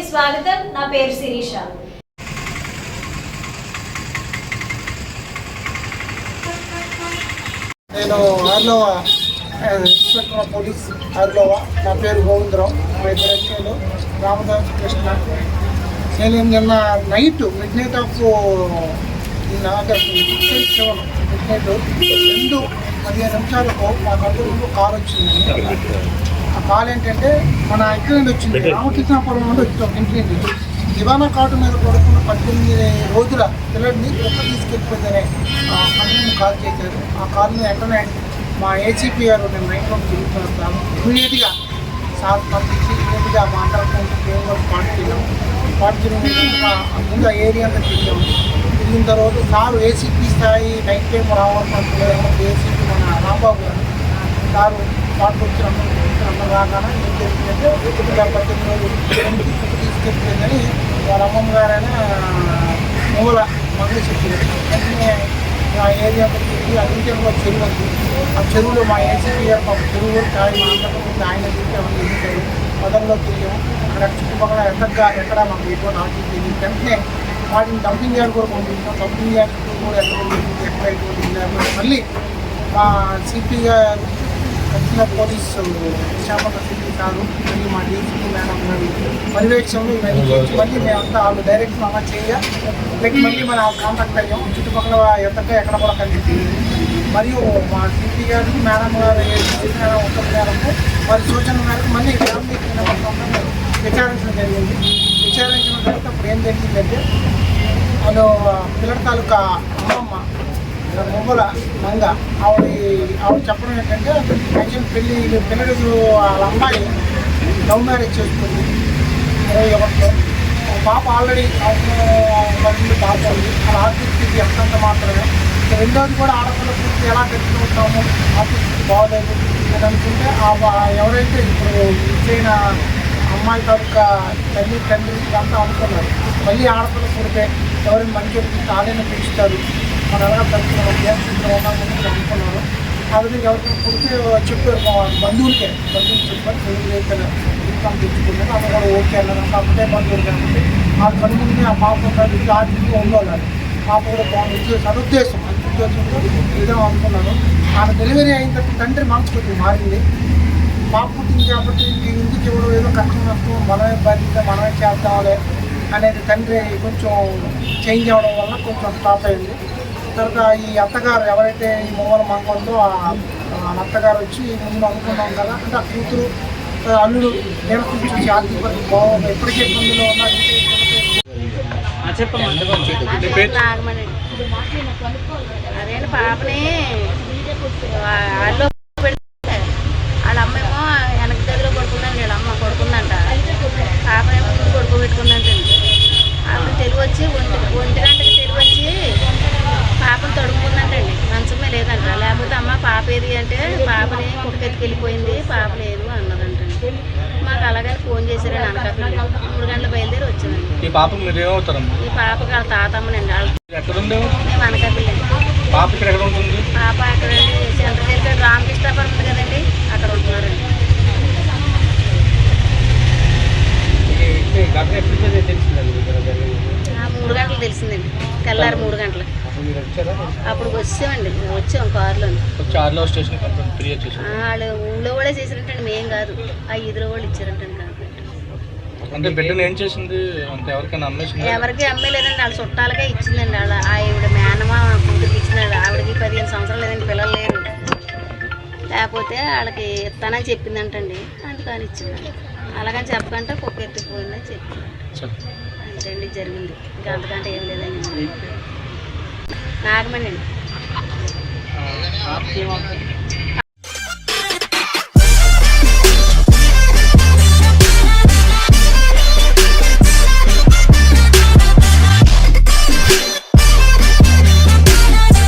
కి స్వాగతం. నా పేరు శిరీష. నేను ఆర్లోవ ఇన్స్పెక్టర్ ఆఫ్ పోలీస్ ఆర్లోవ. నా పేరు గోవిందరావు. మా ఇద్దరు ఎస్ఐలు రామదాస్ కృష్ణ. నేను నిన్న నైట్ మిడ్ నైట్ ఆఫ్ నిన్న ఆగస్ట్ సెవెన్ మిడ్ నైట్ రెండు పదిహేను నిమిషాలకు మా కంట్రోల్లో కార్ వచ్చింది. ఆ కాల్ ఏంటంటే మన నుండి వచ్చింది. రామకృష్ణాపురం నుండి వచ్చాం ఇంటి నుండి. దివానా కాటు మీద పడుకున్న పద్దెనిమిది రోజుల పిల్లడిని కుక్క తీసుకెళ్ళిపోయిందనే కంపెనీ కాల్ చేశారు. ఆ కాల్ని వెంటనే మా ఏసీపీ గారు నేను నైట్లో తిరుగుతున్నారు సార్ ఇమీడియట్గా సార్ పంపించి ఇమీడియట్గా మాట్లాడుకుంటూ మేము కూడా పాటు తిన్నాం. పాటు తిరిగిన ముందు ఆ ఏరియా అంతా తిరిగాము. తిరిగిన తర్వాత సార్ ఏసీపీ స్థాయి నైట్ టైం రావాలనుకుంటున్నారు ఏసీపీ మన రాంబాబు గారు సారు పాటలు వచ్చినప్పుడు వచ్చినప్పుడు రాగానే ఏం జరిగిందంటే ఇలా పద్దెనిమిది రోజులు తీసుకెళ్ళిపోయిందని వాళ్ళ అమ్మమ్మ గారైనా మూల మంగళ చెప్పింది వెంటనే ఆ ఏరియా తిరిగి ఆ ఇంటిలో చెరువు ఉంది. ఆ చెరువులో మా ఏసీపీ గారు మా చెరువు కూడా కాయ మాట్లాడుకుంటే ఆయన తిరిగి అవన్నీ ఎదుగుతారు మొదల్లో తిరిగాము. అక్కడ చుట్టుపక్కల ఎక్కడ ఎక్కడ మాకు ఎక్కువ నాకు తెలియదు వెంటనే వాటిని డంపింగ్ యార్డ్ కూడా పంపించాం. డంపింగ్ యార్డ్ కూడా ఎక్కడ ఎక్కడ మళ్ళీ మా సిపి గారు దక్షిణ పోలీసు విశాఖ సిపి సారు మరియు మా డీసీపీ మేడం గారు పర్యవేక్షణలో ఇవన్నీ చేసి మళ్ళీ మేమంతా వాళ్ళు డైరెక్ట్ అలా చేయ లైక్ మళ్ళీ మనం కాంటాక్ట్ అయ్యాం. చుట్టుపక్కల ఎంతగా ఎక్కడ కూడా కనిపించింది. మరియు మా సిపి గారు మేడం గారు ఏసీ మేడం ఉత్తమ మేరకు వారి సూచన మేరకు మళ్ళీ ఫ్యామిలీ విచారించడం జరిగింది. విచారించిన తర్వాత అప్పుడు ఏం జరిగిందంటే వాళ్ళు పిల్లల తాలూకా మొమ్మల మంగ ఆవిడ ఆవిడ చెప్పడం ఏంటంటే యాక్చువల్ పెళ్ళి పిల్లడు వాళ్ళ అమ్మాయి లవ్ మ్యారేజ్ చేసుకుంది. ఇరవై ఒకటిలో పాప ఆల్రెడీ పన్నెండు పాప ఉంది. అలా ఆర్థిక స్థితి అంతంత మాత్రమే రెండోది కూడా ఆడపిల్ల పూర్తి ఎలా తెచ్చుకుంటాము ఆర్థిక స్థితి బాగోలేదు అని అనుకుంటే ఆ ఎవరైతే ఇప్పుడు ఇచ్చైన అమ్మాయి తాలూకా తల్లి తండ్రి ఇదంతా అనుకున్నారు మళ్ళీ ఆడపిల్ల పుడితే ఎవరిని మంచి వ్యక్తి పెంచుతారు. మన ఎలా పెంచుతున్నాం ఏం స్థితిలో ఉన్నామని అనుకున్నాను ఆ విధంగా ఎవరికైనా పుడితే చెప్పారు మా బంధువులకే బంధువులు చెప్పారు తెలుగు రైతులు ఇన్కమ్ తెచ్చుకున్నారు అది కూడా ఓకే అన్నారు కాకపోతే బంధువులు కాబట్టి ఆ కనుగొని ఆ పాప కలిసి ఆర్థికంగా ఉండాలి పాప కూడా బాగుంది సదుద్దేశం అంత ఉద్దేశంతో ఏదో అనుకున్నాను ఆమె డెలివరీ అయిన తర్వాత తండ్రి మనసు కొద్దిగా మారింది పాప పుట్టింది కాబట్టి ఇంటికి ఎవరు ఏదో కష్టం నష్టం మనమే బాధ్యత మనమే చేద్దాంలే అనేది తండ్రి కొంచెం చేంజ్ అవ్వడం వల్ల కొంచెం స్టాప్ అయింది. తర్వాత ఈ అత్తగారు ఎవరైతే ఈ ఆ ఆ అత్తగారు వచ్చి ముందు అనుకున్నాం కదా అంటే ఆ కూతురు అల్లుడు నేను కొంచెం ఆర్థిక పరిస్థితి బాగుంది ఎప్పటికీ ఇబ్బందులు ఉన్నా అదే పాపని? పాప ఏది అంటే పాపని కుక్కెత్తికి వెళ్ళిపోయింది పాప లేదు అన్నదంటండి మాకు అలాగని ఫోన్ చేశారని అనకాపల్లి మూడు గంటల బయలుదేరి వచ్చామండి. ఈ పాపకు మీరు ఏమవుతారమ్మా? ఈ పాపకి వాళ్ళ తాతమ్మనండి వాళ్ళ ఎక్కడ ఉండేవు మేము అనకాపల్లి పాప ఇక్కడ ఎక్కడ ఉంటుంది? పాప అక్కడ సెంటర్ దగ్గర ఉంది కదండి అక్కడ ఉంటున్నారండి ఈ ఘటన ఎప్పుడు తెలిసిందండి మీకు ఇలా జరిగింది ఆ మూడు గంటలు తెలిసిందండి తెల్లారి మూడు గంటలు అప్పుడు మీరు వచ్చారా? అప్పుడు వచ్చామండి. వచ్చాం కారులో. ఆర్లో స్టేషన్ కంప్లైంట్ ఫిర్యాదు చేశారు. వాళ్ళు ఊళ్ళో కూడా చేసినట్టండి మేం కాదు. ఆ ఇదిలో వాళ్ళు ఇచ్చారంటండి కంప్లైంట్ అంటే బిడ్డను ఏం చేసింది? అంత ఎవరికైనా అమ్మేసింది? ఎవరికి అమ్మలేదండి. వాళ్ళ చుట్టాలకే ఇచ్చిందండి. వాళ్ళ ఆవిడ మేనమా కూతురికి ఇచ్చినాడు ఆవిడకి పదిహేను సంవత్సరాలు లేదండి పిల్లలు లేరు. లేకపోతే వాళ్ళకి ఇస్తానని చెప్పిందంటండి. అందుకని ఇచ్చిందండి అలాగని చెప్పకంటే కుక్క ఎత్తుకుపోయిందని చెప్పింది. అంతేండి. జరిగింది. ఇంకా అంతకంటే ఏం లేదండి. నాగమణి